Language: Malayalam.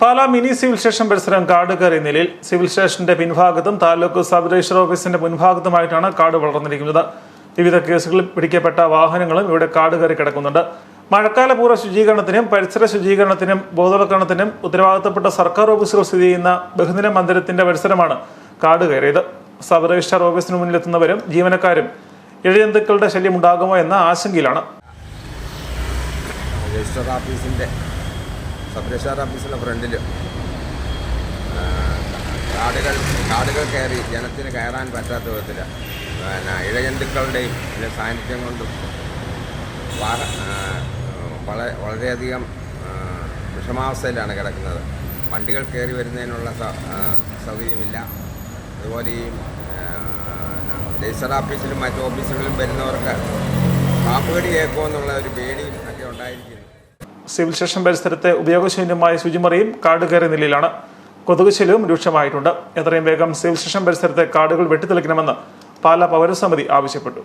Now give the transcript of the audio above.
പാലാ മിനി സിവിൽ സ്റ്റേഷൻ പരിസരം കാട് കയറിയ നിലയിൽ സിവിൽ സ്റ്റേഷന്റെ പിൻഭാഗത്തും താലൂക്ക് സബ് രജിസ്റ്റർ ഓഫീസിന്റെ മുൻഭാഗത്തുമായിട്ടാണ് കാട് വളർന്നിരിക്കുന്നത്. വിവിധ കേസുകളിൽ പിടിക്കപ്പെട്ട വാഹനങ്ങളും ഇവിടെ കാട് കയറി കിടക്കുന്നുണ്ട്. മഴക്കാല പൂർവ ശുചീകരണത്തിനും പരിസര ശുചീകരണത്തിനും ബോധവൽക്കരണത്തിനും ഉത്തരവാദിത്തപ്പെട്ട സർക്കാർ ഓഫീസുകൾ സ്ഥിതി ചെയ്യുന്ന ബഹുദിന മന്ദിരത്തിന്റെ പരിസരമാണ് കാട് കയറിയത്. സബ് രജിസ്റ്റർ ഓഫീസിന് മുന്നിലെത്തുന്നവരും ജീവനക്കാരും ഇഴജന്തുക്കളുടെ ശല്യമുണ്ടാകുമോ എന്ന ആശങ്കയിലാണ്. ഓഫീസിന്റെ സബ് രജിസ്ട്രാർ ഓഫീസിന്റെ ഫ്രണ്ടിൽ കാടുകൾ കാടുകൾ കയറി ജനത്തിന് കയറാൻ പറ്റാത്ത വിധത്തിൽ പിന്നെ ഇഴജന്തുക്കളുടെയും പിന്നെ സാന്നിധ്യം കൊണ്ടും വളരെ വളരെയധികം വിഷമാവസ്ഥയിലാണ് കിടക്കുന്നത്. വണ്ടികൾ കയറി വരുന്നതിനുള്ള സൗകര്യമില്ല. അതുപോലെ ഈ രജിസ്റ്റർ ഓഫീസിലും മറ്റു ഓഫീസുകളിലും വരുന്നവർക്ക് കാപ്പുകടി കേൾക്കുമെന്നുള്ള ഒരു പേടിയും ഒക്കെ ഉണ്ടായിരിക്കുന്നു. സിവിൽ സ്റ്റേഷൻ പരിസരത്തെ ഉപയോഗശൂന്യമായ ശുചിമുറിയും കാട് കയറിയ നിലയിലാണ്. കൊതുക് ശല്യവും രൂക്ഷമായിട്ടുണ്ട്. എത്രയും വേഗം സിവിൽ സ്റ്റേഷൻ പരിസരത്തെ കാടുകൾ വെട്ടിത്തെളിക്കണമെന്ന് പാലാ പൗരസമിതി ആവശ്യപ്പെട്ടു.